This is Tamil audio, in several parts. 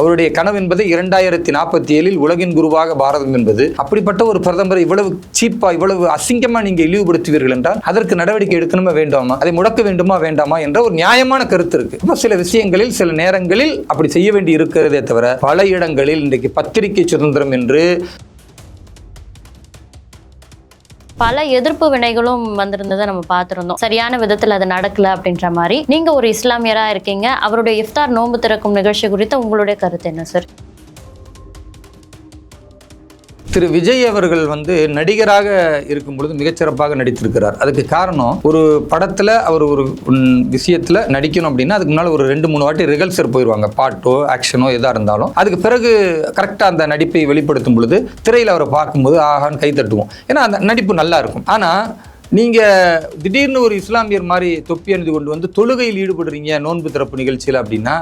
அவருடைய கனவு என்பது இரண்டாயிரத்தி நாற்பத்தி ஏழில் உலகின் குருவாக பாரதம் என்பது. அப்படிப்பட்ட ஒரு பிரதமரை இவ்வளவு சீப்பா இவ்வளவு அசிங்கமா நீங்க இழிவுபடுத்துவீர்கள் என்றால் அதற்கு நடவடிக்கை எடுக்கணுமா வேண்டாமா? அதை முடக்க வேண்டுமா வேண்டாமா என்ற ஒரு நியாயமான கருத்து இருக்கு. சில விஷயங்களில் சில நேரங்களில் அப்படி செய்ய வேண்டி இருக்கிறதே தவிர பல இடங்களில் இன்றைக்கு பத்திரிகை சுதந்திரம் என்று பல எதிர்ப்பு வினைகளும் வந்திருந்ததை நம்ம பார்த்துருந்தோம். சரியான விதத்தில் அது நடக்கல அப்படின்ற மாதிரி. நீங்க ஒரு இஸ்லாமியரா இருக்கீங்க. அவருடைய இஃப்தார் நோன்பு திறக்கும் நிகழ்ச்சி குறித்து உங்களுடைய கருத்து என்ன சார் திரு விஜய் அவர்கள் வந்து நடிகராக இருக்கும் பொழுது மிகச்சிறப்பாக நடித்திருக்கிறார். அதுக்கு காரணம் ஒரு படத்துல அவர் ஒரு விஷயத்தில் விஷயத்துல நடிக்கணும் அப்படின்னா அதுக்கு முன்னால் ஒரு ரெண்டு மூணு வாட்டி ரிகல்சர் போயிடுவாங்க பாட்டோ ஆக்ஷனோ எதா இருந்தாலும். அதுக்கு பிறகு கரெக்டாக அந்த நடிப்பை வெளிப்படுத்தும் பொழுது திரையில் அவரை பார்க்கும்போது ஆகான்னு கை தட்டுவோம். ஏன்னா அந்த நடிப்பு நல்லா இருக்கும். ஆனா நீங்கள் திடீர்னு ஒரு இஸ்லாமியர் மாதிரி தொப்பி அணிந்து கொண்டு வந்து தொழுகையில் ஈடுபடுறீங்க நோன்பு திறப்பு நிகழ்ச்சியில் அப்படின்னா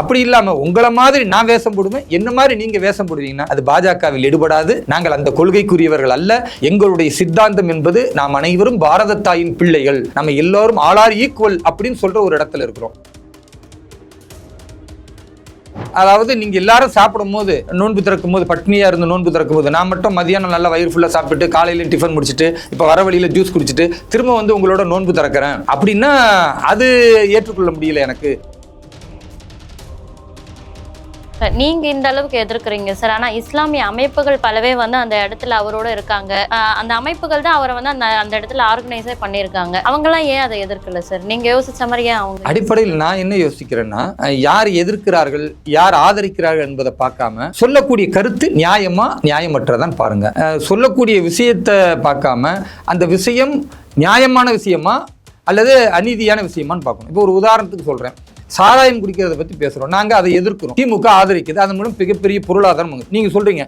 அப்படி இல்லாம உங்களை மாதிரி நான் வேஷம் போடுவேன் என்ன மாதிரி நீங்க வேஷம் போடுவீங்கன்னா அது பாஜகவில் ஈடுபடாது. நாங்கள் அந்த கொள்கைக்குரியவர்கள் அல்ல. எங்களுடைய சித்தாந்தம் என்பது நாம் அனைவரும் பாரத தாயின் பிள்ளைகள். நம்ம எல்லோரும் ஆளார் ஈக்குவல் அப்படின்னு சொல்ற ஒரு இடத்துல இருக்கிறோம். அதாவது நீங்க எல்லாரும் சாப்பிடும் போது நோன்பு திறக்கும் போது பட்னியா இருந்து நோன்பு திறக்கும் போது நான் மட்டும் மதியானம் நல்லா வயிறு ஃபுல்லா சாப்பிட்டு காலையில டிஃபன் முடிச்சுட்டு இப்ப வர வழியில ஜூஸ் குடிச்சிட்டு திரும்ப வந்து உங்களோட நோன்பு திறக்கிறேன். அப்படின்னா அது ஏற்றுக்கொள்ள முடியல எனக்கு. நீங்க இந்த அளவுக்கு எதிர்க்கிறீங்க சார். ஆனா இஸ்லாமிய அமைப்புகள் பலவே வந்து அந்த இடத்துல அவரோட இருக்காங்க. அந்த அமைப்புகள் தான் அவரை வந்து அந்த அந்த இடத்துல ஆர்கனைஸே பண்ணியிருக்காங்க. அவங்களாம் ஏன் அதை எதிர்க்கல சார்? நீங்க யோசிச்ச மாதிரி ஏன் அவங்க அடிப்படையில் நான் என்ன யோசிக்கிறேன்னா யார் எதிர்க்கிறார்கள் யார் ஆதரிக்கிறார்கள் என்பதை பார்க்காம சொல்லக்கூடிய கருத்து நியாயமா நியாயமற்றதான் பாருங்க. சொல்லக்கூடிய விஷயத்தை பார்க்காம அந்த விஷயம் நியாயமான விஷயமா அல்லது அநீதியான விஷயமான்னு பார்க்கணும். இப்போ ஒரு உதாரணத்துக்கு சொல்றேன். சாராயம் குடிக்கிறத பத்தி பேசுறோம். நாங்க அதை எதிர்க்கிறோம். திமுக ஆதரிக்குது. அதன் மூலம் மிகப்பெரிய பொருளாதாரம் நீங்கள் நீங்க சொல்றீங்க.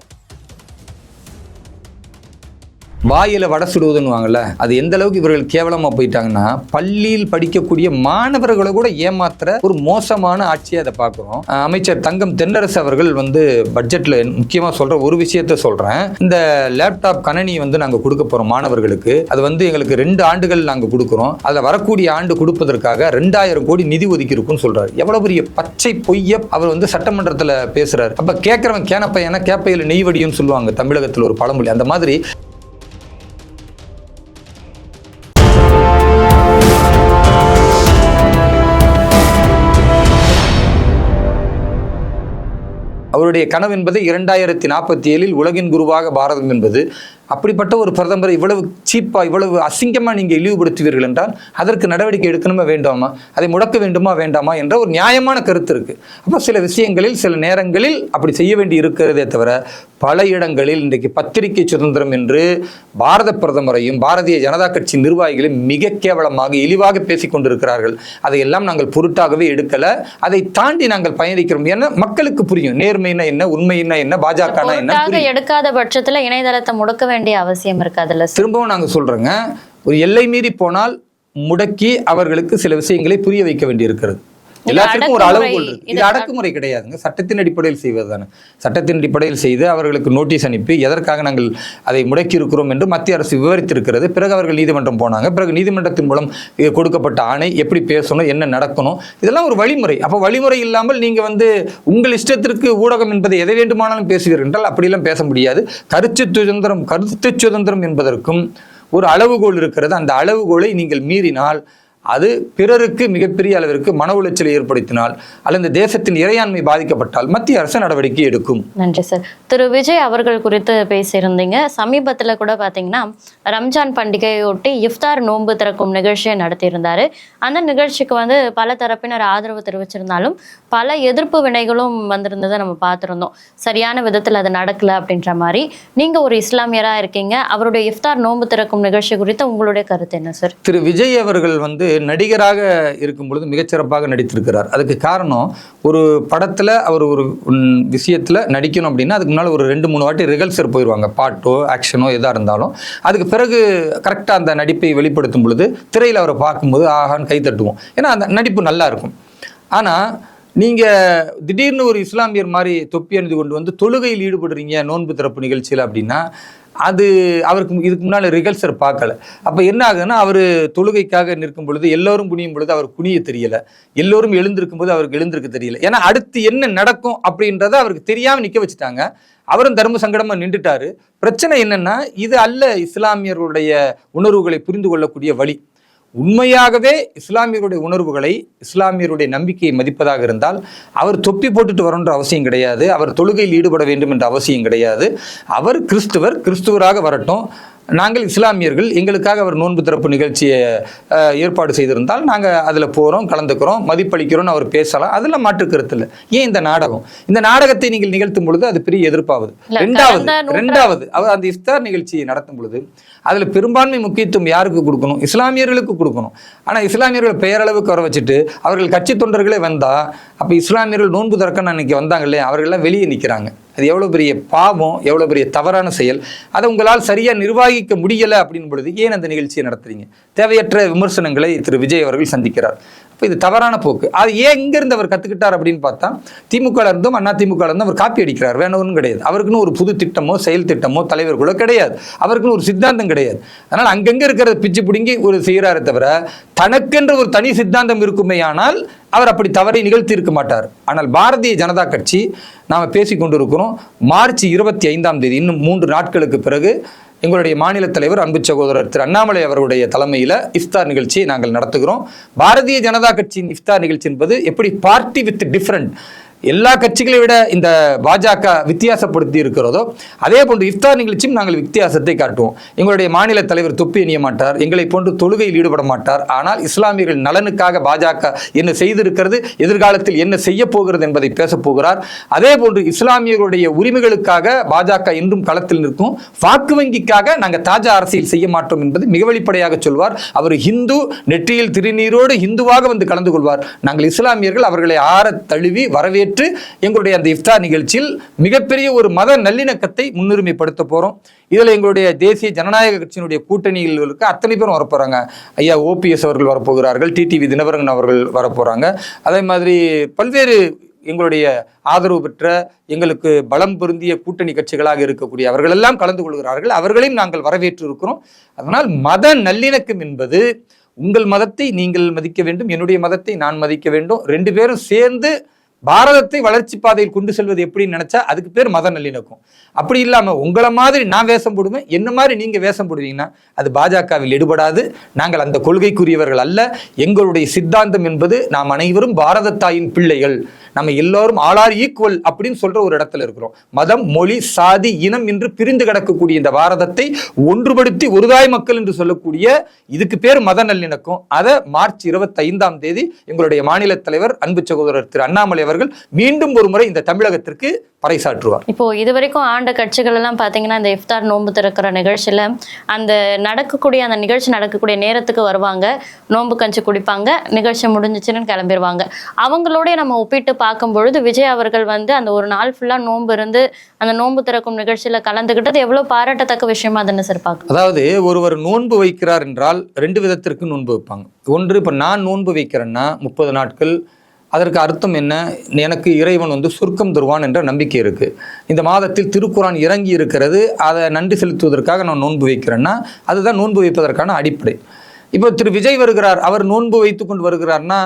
வாயில் வடை சுடுவதுன்னுவாங்கல்ல அது எந்த அளவுக்கு இவர்கள் கேவலமாக போயிட்டாங்கன்னா பள்ளியில் படிக்கக்கூடிய மாணவர்களை கூட ஏமாத்துற ஒரு மோசமான ஆட்சியை அதை பார்க்குறோம். அமைச்சர் தங்கம் தென்னரசு அவர்கள் வந்து பட்ஜெட்டில் முக்கியமாக சொல்கிற ஒரு விஷயத்த சொல்கிறேன் இந்த லேப்டாப் கணனி வந்து நாங்கள் கொடுக்க போகிறோம் மாணவர்களுக்கு. அது வந்து எங்களுக்கு ரெண்டு ஆண்டுகள் நாங்கள் கொடுக்குறோம். அதில் வரக்கூடிய ஆண்டு கொடுப்பதற்காக ரெண்டாயிரம் கோடி நிதி ஒதுக்கி இருக்கும்னு சொல்றாரு. எவ்வளவு பெரிய பச்சை பொய்ய அவர் வந்து சட்டமன்றத்தில் பேசுகிறார் அப்போ கேட்குறவன் கேனப்பையனா கேப்பையில் நெய் சொல்லுவாங்க தமிழகத்தில் ஒரு பழமொழி. அந்த மாதிரி அவருடைய கனவு என்பது இரண்டாயிரத்தி நாற்பத்தி ஏழில் உலகின் குருவாக பாரதம் என்பது. அப்படிப்பட்ட ஒரு பிரதமரை இவ்வளவு சீப்பா இவ்வளவு அசிங்கமா நீங்க இழிவுபடுத்துவீர்கள் என்றால் அதற்கு நடவடிக்கை எடுக்கணுமா வேண்டாமா? அதை முடக்க வேண்டுமா வேண்டாமா என்ற ஒரு நியாயமான கருத்து இருக்கு. அப்போ சில விஷயங்களில் சில நேரங்களில் அப்படி செய்ய வேண்டி இருக்கிறதே தவிர பல இடங்களில் இன்றைக்கு பத்திரிகை சுதந்திரம் என்று பாரத பிரதமரையும் பாரதிய ஜனதா கட்சி நிர்வாகிகளையும் மிக கேவலமாக இழிவாக பேசிக் கொண்டிருக்கிறார்கள். அதையெல்லாம் நாங்கள் பொருட்டாகவே எடுக்கல. அதை தாண்டி நாங்கள் பயணிக்கிறோம் ஏன்னா மக்களுக்கு புரியும். நேர்மைனா என்ன உண்மைனா என்ன புரியும். எடுக்காத பட்சத்துல இணையதளத்தை முடக்க வேண்டிய அவசியம் இருக்காதுல்ல திரும்பவும் நாங்கள் சொல்றோங்க ஒரு எல்லை மீறி போனால் முடக்கி அவர்களுக்கு சில விஷயங்களை புரிய வைக்க வேண்டியிருக்கிறது. எல்லாத்துக்கும் ஒரு அளவுகோல் இருக்கு. இது அடக்குமுறை கிடையாதுங்க. சட்டத்தின் அடிப்படையில் செய்வது தானே சட்டத்தின் அடிப்படையில் செய்து அவர்களுக்கு நோட்டீஸ் அனுப்பி எதற்காக நாங்கள் அதை முடக்கி இருக்கிறோம் என்று மத்திய அரசு விவரித்திருக்கிறது. பிறகு அவர்கள் நீதிமன்றம் போனாங்க. பிறகு நீதிமன்றத்தின் மூலம் கொடுக்கப்பட்ட ஆணை எப்படி பேசணும் என்ன நடக்கணும் இதெல்லாம் ஒரு வழிமுறை. அப்போ வழிமுறை இல்லாமல் நீங்க வந்து உங்கள் இஷ்டத்திற்கு ஊடகம் என்பதை எதை வேண்டுமானாலும் பேசுவீர்கள் என்றால் அப்படியெல்லாம் பேச முடியாது. கருத்து சுதந்திரம் கருத்து சுதந்திரம் என்பதற்கும் ஒரு அளவுகோல் இருக்கிறது. அந்த அளவுகோலை நீங்கள் மீறினால் அது பிறருக்கு மிகப்பெரிய அளவிற்கு மன உளைச்சலை ஏற்படுத்தினால் அல்லது இந்த தேசத்தின் இறையாண்மை பாதிக்கப்பட்டால் மத்திய அரசு நடவடிக்கை எடுக்கும். நன்றி சார் திரு. விஜய் அவர்கள் குறித்து பேசியிருந்தீங்க. சமீபத்துல கூட பாத்தீங்கன்னா ரம்ஜான் பண்டிகையொட்டி இஃப்தார் நோன்பு திறக்கும் நிகழ்ச்சியை நடத்தியிருந்தாரு. அந்த நிகழ்ச்சிக்கு வந்து பல தரப்பினர் ஆதரவு தெரிவிச்சிருந்தாலும் பல எதிர்ப்பு வினைகளும் வந்திருந்ததை நம்ம பார்த்திருந்தோம். சரியான விதத்தில் அது நடக்கல அப்படின்ற மாதிரி. நீங்க ஒரு இஸ்லாமியரா இருக்கீங்க. அவருடைய இஃப்தார் நோன்பு திறக்கும் நிகழ்ச்சி குறித்து உங்களுடைய கருத்து என்ன சார் திரு. விஜய் அவர்கள் வந்து நடிகராக இருக்கும் பொழுது மிகச்சிறப்பாக நடித்திருக்கிறார். அதுக்கு காரணம் ஒரு படத்தில் அவர் ஒரு விஷயத்தில் நடிக்கணும் அப்படின்னா அதுக்கு முன்னால் ஒரு ரெண்டு மூணு வாட்டி ரிகல்சர் போயிடுவாங்க பாட்டோ ஆக்ஷனோ எதாக இருந்தாலும். அதுக்கு பிறகு கரெக்டாக அந்த நடிப்பை வெளிப்படுத்தும் பொழுது திரையில் அவரை பார்க்கும்போது ஆகான்னு கை தட்டுவோம். ஏன்னா அந்த நடிப்பு நல்லா இருக்கும். ஆனால் நீங்கள் திடீர்னு ஒரு இஸ்லாமியர் மாதிரி தொப்பி அணிந்து கொண்டு வந்து தொழுகையில் ஈடுபடுறீங்க நோன்பு திறப்பு நிகழ்ச்சியில் அப்படின்னா அது அவருக்கு இதுக்கு முன்னால் ரிகல்சர் பார்க்கல. அப்போ என்ன ஆகுதுன்னா அவர் தொழுகைக்காக நிற்கும் பொழுது எல்லோரும் குனியும் பொழுது அவர் குனிய தெரியல. எல்லோரும் எழுந்திருக்கும் போது அவருக்கு எழுந்திருக்க தெரியல. ஏன்னா அடுத்து என்ன நடக்கும் அப்படின்றத அவருக்கு தெரியாமல் நிற்க வச்சுட்டாங்க. அவரும் தர்ம சங்கடமாக நின்றுட்டாரு. பிரச்சனை என்னன்னா இது அல்ல இஸ்லாமியர்களுடைய உணர்வுகளை புரிந்து கொள்ளக்கூடிய வழி. உண்மையாகவே இஸ்லாமியருடைய உணர்வுகளை இஸ்லாமியருடைய நம்பிக்கையை மதிப்பதாக இருந்தால் அவர் தொப்பி போட்டுட்டு வரன்ற அவசியம் கிடையாது. அவர் தொழுகையில் ஈடுபட வேண்டும் என்ற அவசியம் கிடையாது. அவர் கிறிஸ்துவர் கிறிஸ்துவராக வரட்டும். நாங்கள் இஸ்லாமியர்கள் எங்களுக்காக அவர் நோன்பு திறப்பு நிகழ்ச்சியை ஏற்பாடு செய்திருந்தால் நாங்கள் அதில் போகிறோம் கலந்துக்கிறோம் மதிப்பளிக்கிறோம்னு அவர் பேசலாம். அதில் மாற்று கருத்து இல்லை. ஏன் இந்த நாடகம்? இந்த நாடகத்தை நீங்கள் நிகழ்த்தும் பொழுது அது பெரிய எதிர்ப்பாகுது ரெண்டாவது ரெண்டாவது அவர் அந்த இஃப்தார் நிகழ்ச்சியை நடத்தும் பொழுது அதில் பெரும்பான்மை முக்கியத்துவம் யாருக்கு கொடுக்கணும்? இஸ்லாமியர்களுக்கு கொடுக்கணும். ஆனால் இஸ்லாமியர்கள் பெயரளவுக்கு வர வச்சுட்டு அவர்கள் கட்சி தொண்டர்களே வந்தா அப்போ இஸ்லாமியர்கள் நோன்பு திறக்கன்னு அன்னைக்கு வந்தாங்க இல்லையா? அவர்கள்லாம் வெளியே நிற்கிறாங்க அது எவ்வளோ பெரிய பாவம் எவ்வளோ பெரிய தவறான செயல் அதை உங்களால் சரியாக நிர்வகிக்க முடியலை அப்படின்னு பொழுது ஏன் அந்த நிகழ்ச்சியை நடத்துறீங்க? தேவையற்ற விமர்சனங்களை திரு விஜய் அவர்கள் சந்திக்கிறார். இப்போ இது தவறான போக்கு. அது ஏன் எங்கேருந்து அவர் கற்றுக்கிட்டார் அப்படின்னு பார்த்தா திமுக இருந்தும் அண்ணா திமுக இருந்தும் அவர் காப்பி அடிக்கிறார். வேணும் ஒன்றும் கிடையாது. அவருக்குன்னு ஒரு புது திட்டமோ செயல் திட்டமோ தலைவர்களோ கிடையாது. அவருக்குன்னு ஒரு சித்தாந்தம் கிடையாது. அதனால் அங்கங்கே இருக்கிறத பிச்சு பிடுங்கி ஒரு செய்கிறாரே தவிர தனக்கென்று ஒரு தனி சித்தாந்தம் இருக்குமேயானால் அவர் அப்படி தவறை நிகழ்த்தி இருக்க மாட்டார். ஆனால் பாரதிய ஜனதா கட்சி நாம் பேசி கொண்டிருக்கிறோம் மார்ச் இருபத்தி ஐந்தாம் தேதி இன்னும் மூன்று நாட்களுக்கு பிறகு எங்களுடைய மாநில தலைவர் அன்பு சகோதரர் திரு அண்ணாமலை அவருடைய தலைமையில் இஃப்தார் நிகழ்ச்சியை நாங்கள் நடத்துகிறோம். பாரதிய ஜனதா கட்சியின் இஃப்தார் நிகழ்ச்சி என்பது எப்படி பார்ட்டி வித் டிஃப்ரெண்ட் எல்லா கட்சிகளை விட இந்த பாஜக வித்தியாசப்படுத்தி இருக்கிறதோ அதே போன்று இஃப்தார் நிகழ்ச்சியும் நாங்கள் வித்தியாசத்தை காட்டுவோம். எங்களுடைய மாநில தலைவர் தொப்பி அணிய மாட்டார் எங்களை போன்று தொழுகையில் ஈடுபட மாட்டார். ஆனால் இஸ்லாமியர்கள் நலனுக்காக பாஜக என்ன செய்திருக்கிறது எதிர்காலத்தில் என்ன செய்ய போகிறது என்பதை பேசப் போகிறார். அதே போன்று இஸ்லாமியர்களுடைய உரிமைகளுக்காக பாஜக இன்றும் களத்தில் நிற்கும். வாக்கு வங்கிக்காக நாங்கள் தாஜா அரசியல் செய்ய மாட்டோம் என்பது மிக வெளிப்படையாக சொல்வார். அவர் ஹிந்து நெற்றியில் திருநீரோடு ஹிந்துவாக வந்து கலந்து கொள்வார். நாங்கள் இஸ்லாமியர்கள் அவர்களை ஆற தழுவி வரவேற்று எங்களுடைய அந்த இஃப்தார் நிகழ்ச்சியில் மிகப்பெரிய ஒரு மத நல்லிணக்கத்தை முன்னுரிமைப்படுத்த போகிறோம் இதில் எங்களுடைய தேசிய ஜனநாயக கட்சியினுடைய கூட்டணியில் இருக்க அத்தனை பேரும் வரப்போறாங்க. ஐயா ஓபிஎஸ் அவர்கள் வரப்போகிறார்கள் டிடிவி தினவரங்கன் அவர்கள் வரப்போகிறாங்க அதே மாதிரி பல்வேறு எங்களுடைய ஆதரவு பெற்ற எங்களுக்கு பலம் பொருந்திய கூட்டணி கட்சிகளாக இருக்கக்கூடிய அவர்கள் எல்லாம் கலந்து கொள்கிறார்கள். அவர்களையும் நாங்கள் வரவேற்று இருக்கிறோம் அதனால் மத நல்லிணக்கம் என்பது உங்கள் மதத்தை நீங்கள் மதிக்க வேண்டும் என்னுடைய மதத்தை நான் மதிக்க வேண்டும். ரெண்டு பேரும் சேர்ந்து பாரதத்தை வளர்ச்சி பாதையில் கொண்டு செல்வது எப்படின்னு நினைச்சா அதுக்கு பேர் மத நல்லிணக்கம். அப்படி இல்லாம உங்களை மாதிரி நான் வேஷம் போடுவேன் என்ன மாதிரி நீங்க வேஷம் போடுவீங்கன்னா அது பாஜகவில் எடுபடாது. நாங்கள் அந்த கொள்கைக்குரியவர்கள் அல்ல. எங்களுடைய சித்தாந்தம் என்பது நாம் அனைவரும் பாரத தாயின் பிள்ளைகள். நம்ம எல்லோரும் ஆளார் ஈக்குவல் அப்படின்னு சொல்ற ஒரு இடத்துல இருக்கிறோம். மதம் மொழி சாதி இனம் என்று பிரிந்து கிடக்கக்கூடிய இந்த பாரதத்தை ஒன்றுபடுத்தி ஒருதாய் மக்கள் என்று சொல்லக்கூடிய இதுக்கு பேர் மத நல்லிணக்கம் அதை மார்ச் இருபத்தி ஐந்தாம் தேதி எங்களுடைய மாநில தலைவர் அன்பு சகோதரர் திரு அண்ணாமலை அவர்கள் மீண்டும் ஒரு முறை இந்த தமிழகத்திற்கு பறைசாற்றுவார். இப்போ இது வரைக்கும் ஆண்ட கட்சிகள் எல்லாம் பாத்தீங்கன்னா இந்த இஃப்தார் நோன்பு திறக்கிற நிகழ்ச்சியில அந்த நடக்கக்கூடிய அந்த நிகழ்ச்சி நடக்கக்கூடிய நேரத்துக்கு வருவாங்க. நோன்பு கஞ்சி குடிப்பாங்க. நிகழ்ச்சி முடிஞ்சிச்சுன்னு கிளம்பிடுவாங்க அவங்களோட நம்ம ஒப்பிட்டு பார்க்கும் பொழுது விஜய் அவர்கள் வந்து அந்த ஒரு நாள் ஃபுல்லா நோன்பு இருந்து அந்த நோன்பு திறக்கும் நிகழ்ச்சியில கலந்துக்கிட்டது எவ்வளவு பாராட்டத்தக்க விஷயமா தானே சார் பார்க்க அதாவது ஒருவர் நோன்பு வைக்கிறார் என்றால் ரெண்டு விதத்திற்கு நோன்பு வைப்பாங்க. ஒன்று இப்போ நான் நோன்பு வைக்கிறேன்னா முப்பது நாட்கள் அதற்கு அர்த்தம் என்ன? எனக்கு இறைவன் வந்து சுருக்கம் தருவான் என்ற நம்பிக்கை இருக்கு. இந்த மாதத்தில் திருக்குறான் இறங்கி இருக்கிறது அதை நன்றி செலுத்துவதற்காக நான் நோன்பு வைக்கிறேன்னா அதுதான் நோன்பு வைப்பதற்கான அடிப்படை. இப்போ திரு விஜய் வருகிறார் அவர் நோன்பு வைத்துக்கொண்டு வருகிறார்னா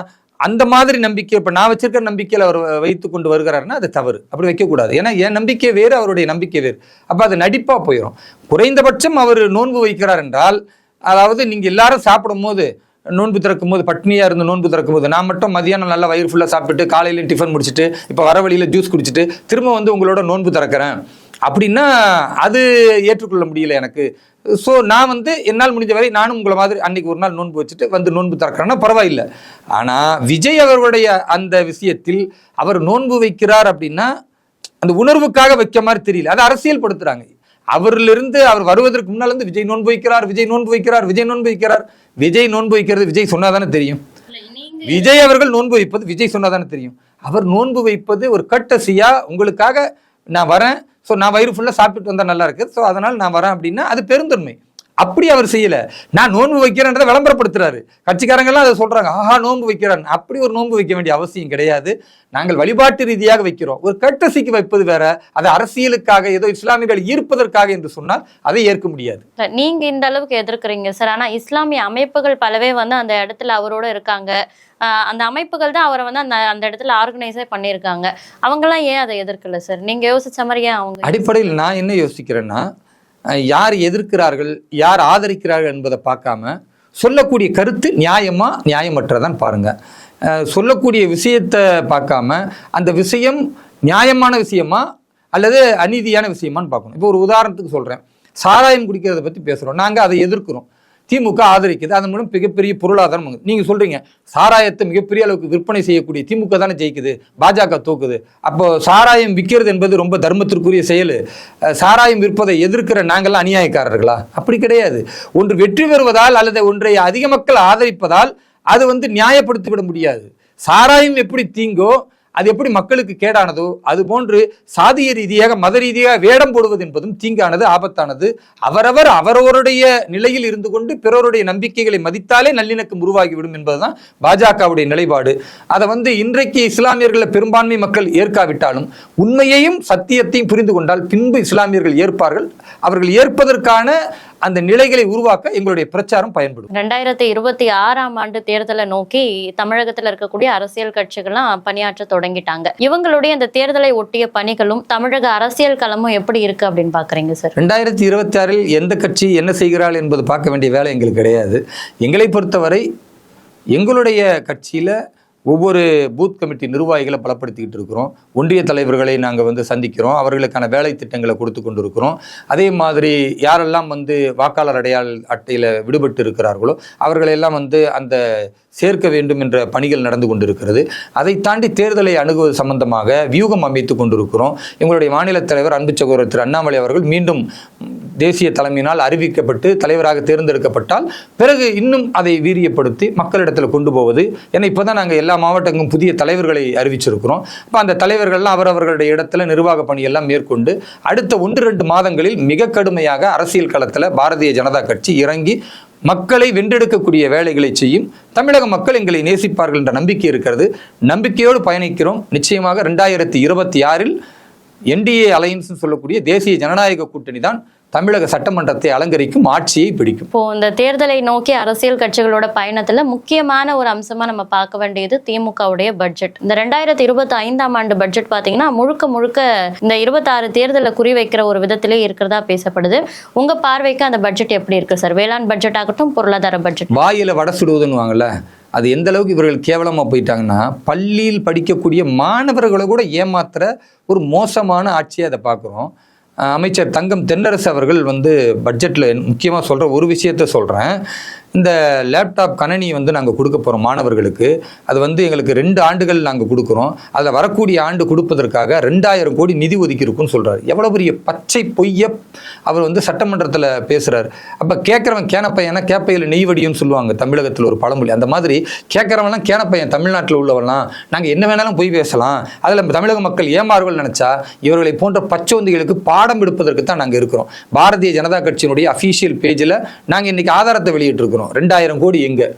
அந்த மாதிரி நம்பிக்கை இப்போ நான் வச்சிருக்கிற நம்பிக்கையில் அவர் வைத்து கொண்டு வருகிறாருன்னா அது தவறு. அப்படி வைக்கக்கூடாது. ஏன்னா என் நம்பிக்கை வேறு அவருடைய நம்பிக்கை வேறு. அப்போ அது நடிப்பாக போயிடும் குறைந்தபட்சம் அவர் நோன்பு வைக்கிறார் என்றால் அதாவது நீங்கள் எல்லாரும் சாப்பிடும் போது நோன்பு திறக்கும் போது பட்னியாக இருந்து நோன்பு திறக்கும் போது நான் மட்டும் மதியானம் நல்லா வயிறு ஃபுல்லாக சாப்பிட்டு காலையில டிஃபன் முடிச்சுட்டு இப்போ வர வழியில் ஜூஸ் குடிச்சிட்டு திரும்ப வந்து உங்களோட நோன்பு திறக்கிறேன். அப்படின்னா அது ஏற்றுக்கொள்ள முடியல எனக்கு. ஸோ நான் வந்து என்னால் முடிஞ்ச வரை நானும் உங்களை மாதிரி அன்னைக்கு ஒரு நாள் நோன்பு வச்சுட்டு வந்து நோன்பு திறக்கிறேன்னா பரவாயில்லை. ஆனால் விஜய் அவர்களுடைய அந்த விஷயத்தில் அவர் நோன்பு வைக்கிறார் அப்படின்னா அந்த உணர்வுக்காக வைக்க மாதிரி தெரியல. அதை அரசியல் படுத்துறாங்க அவரிலிருந்து அவர் வருவதற்கு முன்னால் இருந்து விஜய் நோன்பு வைக்கிறார் விஜய் நோன்பு வைக்கிறார் விஜய் நோன்பு வைக்கிறார். விஜய் நோன்பு வைக்கிறது விஜய் சொன்னாதானே தெரியும். விஜய் அவர்கள் நோன்பு வைப்பது விஜய் சொன்னாதானே தெரியும். அவர் நோன்பு வைப்பது ஒரு கட்டசியா உங்களுக்காக நான் வரேன். ஸோ நான் வயிறு ஃபுல்லாக சாப்பிட்டுட்டு வந்தால் நல்லா இருக்குது. ஸோ அதனால் நான் வரேன் அப்படின்னா அது பெருந்தன்மை. அப்படி அவர் செய்யல. நான் நோன்பு வைக்கிறேன்றதை விளம்பரப்படுத்துறாரு. கட்சிக்காரங்கெல்லாம் அதை சொல்றாங்க. ஆஹா நோன்பு வைக்கிறேன் அப்படி ஒரு நோன்பு வைக்க வேண்டிய அவசியம் கிடையாது. நாங்கள் வழிபாட்டு ரீதியாக வைக்கிறோம். ஒரு கட்டசிக்கு வைப்பது வேற அது அரசியலுக்காக ஏதோ இஸ்லாமியர்கள் ஈர்ப்பதற்காக என்று சொன்னால் அதை ஏற்க முடியாது. நீங்க இந்த அளவுக்கு எதிர்க்கிறீங்க சார். ஆனா இஸ்லாமிய அமைப்புகள் பலவே வந்து அந்த இடத்துல அவரோட இருக்காங்க. அந்த அமைப்புகள் தான் அவரை வந்து அந்த அந்த இடத்துல ஆர்கனைஸே பண்ணியிருக்காங்க. அவங்கெல்லாம் ஏன் அதை எதிர்க்கல சார்? நீங்க யோசிச்ச மாதிரி ஏன் அவங்க அடிப்படையில் நான் என்ன யோசிக்கிறேன்னா யார் எதிர்க்கிறார்கள் யார் ஆதரிக்கிறார்கள் என்பதை பார்க்காம சொல்லக்கூடிய கருத்து நியாயமா நியாயமற்றதான் பாருங்க. சொல்லக்கூடிய விஷயத்தை பார்க்காம அந்த விஷயம் நியாயமான விஷயமா அல்லது அநீதியான விஷயமான்னு பார்க்கணும். இப்போ ஒரு உதாரணத்துக்கு சொல்றேன். சாராயம் குடிக்கிறத பத்தி பேசுறோம். நாங்க அதை எதிர்க்கிறோம். திமுக ஆதரிக்குது. அதன் மூலம் மிகப்பெரிய பொருளாதாரம் நீங்கள் சொல்கிறீங்க சாராயத்தை மிகப்பெரிய அளவுக்கு விற்பனை செய்யக்கூடிய திமுக தானே ஜெயிக்குது பாஜக தோக்குது. அப்போ சாராயம் விற்கிறது என்பது ரொம்ப தர்மத்திற்குரிய செயல். சாராயம் விற்பதை எதிர்க்கிற நாங்கள்லாம் அநியாயக்காரர்களா? அப்படி கிடையாது. ஒன்று வெற்றி பெறுவதால் அல்லது ஒன்றை அதிக மக்கள் ஆதரிப்பதால் அது வந்து நியாயப்படுத்திவிட முடியாது. சாராயம் எப்படி தீங்கோ அது எப்படி மக்களுக்கு கேடானதோ அது போன்று சாதிய ரீதியாக மத ரீதியாக வேடம் போடுவது என்பதும் தீங்கானது ஆபத்தானது. அவரவர் அவரவருடைய நிலையில் இருந்து கொண்டு பிறருடைய நம்பிக்கைகளை மதித்தாலே நல்லிணக்கம் உருவாகிவிடும் என்பதுதான் பாஜகவுடைய நிலைப்பாடு. அதை வந்து இன்றைக்கு இஸ்லாமியர்களை பெரும்பான்மை மக்கள் ஏற்காவிட்டாலும் உண்மையையும் சத்தியத்தையும் புரிந்து கொண்டால் பின்பு இஸ்லாமியர்கள் ஏற்பார்கள். அவர்கள் ஏற்பதற்கான அந்த நிலைகளை உருவாக்க எங்களுடைய பிரச்சாரம் பயன்படும். ரெண்டாயிரத்தி இருபத்தி ஆறாம் ஆண்டு தேர்தலை நோக்கி தமிழகத்துல இருக்கக்கூடிய அரசியல் கட்சிகள்லாம் பணியாற்ற தொடங்கிட்டாங்க. இவங்களுடைய இந்த தேர்தலை ஒட்டிய பணிகளும் தமிழக அரசியல் களமும் எப்படி இருக்கு அப்படின்னு பாக்குறீங்க சார்? ரெண்டாயிரத்தி இருபத்தி ஆறில் எந்த கட்சி என்ன செய்கிறாள் என்பது பார்க்க வேண்டிய வேலை எங்களுக்கு கிடையாது. எங்களை பொறுத்தவரை எங்களுடைய கட்சியில் ஒவ்வொரு பூத் கமிட்டி நிர்வாகிகளை பலப்படுத்திக்கிட்டு இருக்கிறோம். ஒன்றிய தலைவர்களை நாங்கள் வந்து சந்திக்கிறோம். அவர்களுக்கான வேலை திட்டங்களை கொடுத்து கொண்டு இருக்கிறோம் அதே மாதிரி யாரெல்லாம் வந்து வாக்காளர் அடையாள அட்டையில் விடுபட்டு இருக்கிறார்களோ அவர்களெல்லாம் வந்து அந்த சேர்க்க வேண்டும் என்ற பணிகள் நடந்து கொண்டிருக்கிறது. அதை தாண்டி தேர்தலை அணுகுவது சம்பந்தமாக வியூகம் அமைத்து கொண்டிருக்கிறோம். எங்களுடைய மாநில தலைவர் அன்பு சகோதரர் திரு அண்ணாமலை அவர்கள் மீண்டும் தேசிய தலைமையினால் அறிவிக்கப்பட்டு தலைவராக தேர்ந்தெடுக்கப்பட்டால் பிறகு இன்னும் அதை வீரியப்படுத்தி மக்களிடத்தில் கொண்டு போவது. ஏன்னா இப்போ தான் நாங்கள் எல்லா மாவட்டங்களும் புதிய தலைவர்களை அறிவிச்சிருக்கிறோம். இப்போ அந்த தலைவர்கள்லாம் அவரவர்களுடைய இடத்துல நிர்வாக பணியெல்லாம் மேற்கொண்டு அடுத்த ஒன்று ரெண்டு மாதங்களில் மிக கடுமையாக அரசியல் களத்தில் பாரதிய ஜனதா கட்சி இறங்கி மக்களை வென்றெடுக்கக்கூடிய வேலைகளை செய்யும். தமிழக மக்கள் எங்களை நேசிப்பார்கள் என்ற நம்பிக்கை இருக்கிறது. நம்பிக்கையோடு பயணிக்கிறோம். நிச்சயமாக ரெண்டாயிரத்தி இருபத்தி ஆறில் என்டிஏ அலையன்ஸ் சொல்லக்கூடிய தேசிய ஜனநாயக கூட்டணி தான் தமிழக சட்டமன்றத்தை அலங்கரிக்கும் ஆட்சியை பிடிக்கும். இப்போ இந்த தேர்தலை நோக்கி அரசியல் கட்சிகளோட பயணத்துல முக்கியமான ஒரு அம்சமா நம்ம பார்க்க வேண்டியது திமுகவுடைய பட்ஜெட். இந்த ரெண்டாயிரத்தி இருபத்தி ஐந்தாம் ஆண்டு பட்ஜெட் பாத்தீங்கன்னா முழுக்க முழுக்க இந்த இருபத்தாறு தேர்தலை குறிவைக்கிற ஒரு விதத்திலே இருக்கிறதா பேசப்படுது. உங்க பார்வைக்கு அந்த பட்ஜெட் எப்படி இருக்கு சார்? வேளாண் பட்ஜெட் ஆகட்டும் பொருளாதார பட்ஜெட். வாயில வடை சுடுவதுன்னு அது எந்த அளவுக்கு இவர்கள் கேவலமாக போயிட்டாங்கன்னா பள்ளியில் படிக்கக்கூடிய மாணவர்களை கூட ஏமாத்துற ஒரு மோசமான ஆட்சியை அதை பார்க்குறோம். அமைச்சர் தங்கம் தென்னரசு அவர்கள் வந்து பட்ஜெட்டில் முக்கியமாக சொல்கிற ஒரு விஷயத்த சொல்கிறேன் இந்த லேப்டாப் கணனி வந்து நாங்கள் கொடுக்க போகிறோம் மாணவர்களுக்கு. அது வந்து எங்களுக்கு ரெண்டு ஆண்டுகள் நாங்கள் கொடுக்குறோம். அதில் வரக்கூடிய ஆண்டு கொடுப்பதற்காக ரெண்டாயிரம் கோடி நிதி ஒதுக்கி இருக்குன்னு சொல்கிறார் எவ்வளோ பெரிய பச்சை பொய்ய அவர் வந்து சட்டமன்றத்தில் பேசுகிறார் அப்போ கேட்குறவன் கேனப்பையனா கேப்பையில் நெய்வடியும் சொல்லுவாங்க தமிழகத்தில் ஒரு பழமொழி. அந்த மாதிரி கேட்குறவன்லாம் கேனப்பையன் தமிழ்நாட்டில் உள்ளவன்லாம் நாங்கள் என்ன வேணாலும் பொய் பேசலாம். அதில் தமிழக மக்கள் ஏமாறுவல் நினச்சா இவர்களை போன்ற பச்சோந்திகளுக்கு பாடம் எடுப்பதற்கு தான் நாங்கள் இருக்கிறோம். பாரதிய ஜனதா கட்சியினுடைய அஃபீஷியல் பேஜில் நாங்கள் இன்றைக்கி ஆதாரத்தை வெளியிட்டிருக்கிறோம். ரெண்டாயிரம் கோடி எங்கே?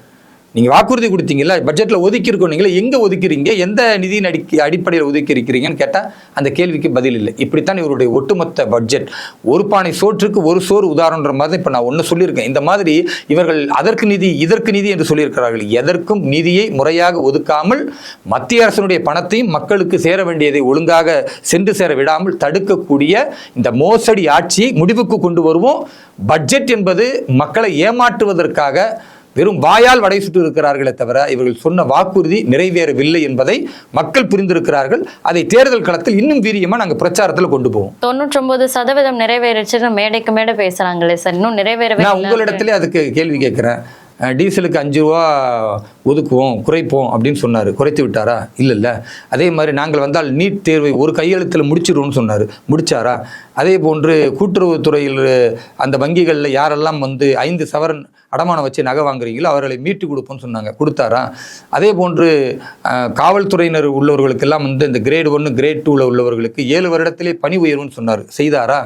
நீங்கள் வாக்குறுதி கொடுத்தீங்கல்ல பட்ஜெட்டில் ஒதுக்கியிருக்கோம் இருக்கீங்களா எங்கே ஒதுக்கிறீங்க எந்த நிதியின் அடி அடிப்படையில் ஒதுக்கி இருக்கிறீங்கன்னு கேட்டால் அந்த கேள்விக்கு பதில் இல்லை. இப்படித்தான் இவருடைய ஒட்டுமொத்த பட்ஜெட் ஒரு பானை சோற்றுக்கு ஒரு சோறு உதாரணன்ற மாதிரி இப்போ நான் ஒன்று சொல்லியிருக்கேன். இந்த மாதிரி இவர்கள் அதற்கு நிதி இதற்கு நிதி என்று சொல்லியிருக்கிறார்கள். எதற்கும் நிதியை முறையாக ஒதுக்காமல் மத்திய அரசினுடைய பணத்தையும் மக்களுக்கு சேர வேண்டியதை ஒழுங்காக சென்று சேர விடாமல் தடுக்கக்கூடிய இந்த மோசடி ஆட்சியை முடிவுக்கு கொண்டு வருவோம். பட்ஜெட் என்பது மக்களை ஏமாற்றுவதற்காக வெறும் வாயால் வடை சுட்டு இருக்கிறார்களே தவிர இவர்கள் சொன்ன வாக்குறுதி நிறைவேறவில்லை என்பதை மக்கள் புரிந்திருக்கிறார்கள். அதை தேர்தல் களத்தில் இன்னும் வீரியமா நாங்கள் பிரச்சாரத்தில் கொண்டு போவோம். தொண்ணூற்றொன்பது சதவீதம் நிறைவேறிச்சுன்னு மேடைக்கு மேடை பேசுறாங்களே சார். இன்னும் நிறைவேறவே நான். உங்களிடத்திலே அதுக்கு கேள்வி கேட்குறேன். டீசலுக்கு அஞ்சு ரூபா ஒதுக்குவோம் குறைப்போம் அப்படின்னு சொன்னார். குறைத்து விட்டாரா? இல்லை இல்லை அதே மாதிரி நாங்கள் வந்தால் நீட் தேர்வை ஒரு கையெழுத்தில் முடிச்சிடுவோம்னு சொன்னார். முடிச்சாரா? அதே போன்று கூட்டுறவுத்துறையில் அந்த வங்கிகளில் யாரெல்லாம் வந்து ஐந்து சவரன் அடமானம் வச்சு நகை வாங்குறீங்களோ அவர்களை மீட்டு கொடுப்போம்னு சொன்னாங்க. கொடுத்தாரா? அதே போன்று காவல்துறையினர் உள்ளவர்களுக்கெல்லாம் வந்து இந்த கிரேட் ஒன்று கிரேட் டூவில் உள்ளவர்களுக்கு ஏழு வருடத்திலே பணி உயர்வுன்னு சொன்னார். செய்தாரா?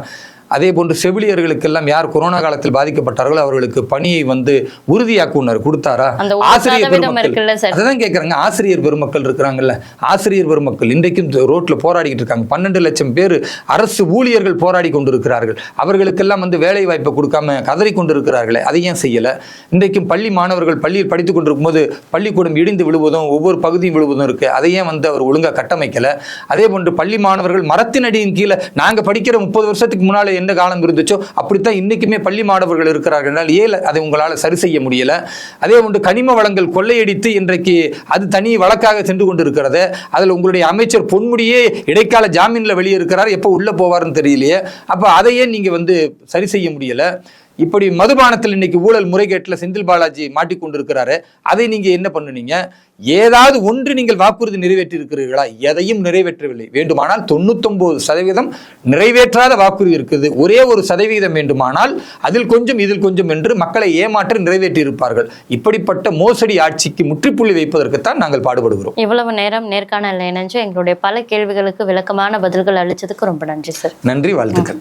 அதே போன்று செவிலியர்களுக்கெல்லாம் யார் கொரோனா காலத்தில் பாதிக்கப்பட்டார்களோ அவர்களுக்கு பணியை வந்து உறுதியாக்குனர் கொடுத்தாரா? ஆசிரியர் பெருமக்கள். சார். அதுதான் கேட்குறாங்க ஆசிரியர் பெருமக்கள் இருக்கிறாங்கல்ல. ஆசிரியர் பெருமக்கள் இன்றைக்கும் ரோட்ல போராடிக்கிட்டு இருக்காங்க. பன்னெண்டு லட்சம் பேர் அரசு ஊழியர்கள் போராடி கொண்டிருக்கிறார்கள். அவர்களுக்கெல்லாம் வந்து வேலை வாய்ப்பை கொடுக்காம கதறி கொண்டிருக்கிறார்களே. அதை ஏன் செய்யல? இன்றைக்கும் பள்ளி மாணவர்கள் பள்ளியில் படித்துக் கொண்டிருக்கும் போது பள்ளிக்கூடம் இடிந்து விழுவதும் ஒவ்வொரு பகுதியும் விழுவதும் இருக்கு. அதை ஏன் வந்து அவர் ஒழுங்கா கட்டமைக்கல? அதே போன்று பள்ளி மாணவர்கள் மரத்தின் அடியின் கீழே நாங்க படிக்கிற முப்பது வருஷத்துக்கு முன்னால எந்த காலம் இருந்துச்சோ அப்படித்தான் இன்றைக்குமே பள்ளி மாணவர்கள் இருக்கிறார்கள் என்றால் ஏன் அதை உங்களால் சரி செய்ய முடியலை. அதே ஒன்று கனிம வளங்கள் கொள்ளையடித்து இன்றைக்கு அது தனி வழக்காக சென்று கொண்டிருக்கிறது. அதில் உங்களுடைய அமைச்சர் பொன்முடியே இடைக்கால ஜாமீனில் வெளியே இருக்கிறார். எப்போ உள்ளே போவார்னு தெரியலையே. அப்போ அதையே நீங்கள் வந்து சரி செய்ய முடியலை? இப்படி மதுபானத்தில் இன்னைக்கு ஊழல் முறைகேட்டில் செந்தில் பாலாஜி மாட்டிக்கொண்டிருக்கிறாரு. அதை நீங்க என்ன பண்ணுனீங்க? ஏதாவது ஒன்று நீங்கள் வாக்குறுதி நிறைவேற்றி இருக்கிறீர்களா எதையும் நிறைவேற்றவில்லை. வேண்டுமானால் தொண்ணூத்தொன்பது சதவீதம் நிறைவேற்றாத வாக்குறுதி இருக்குது. ஒரே ஒரு சதவீதம் வேண்டுமானால் அதில் கொஞ்சம் இதில் கொஞ்சம் என்று மக்களை ஏமாற்றி நிறைவேற்றி இருப்பார்கள் இப்படிப்பட்ட மோசடி ஆட்சிக்கு முற்றுப்புள்ளி வைப்பதற்குத்தான் நாங்கள் பாடுபடுகிறோம். இவ்வளவு நேரம் நேர்காணல் இணைஞ்சு எங்களுடைய பல கேள்விகளுக்கு விளக்கமான பதில்கள் அளிச்சதுக்கு ரொம்ப நன்றி சார். நன்றி வாழ்த்துக்கள்.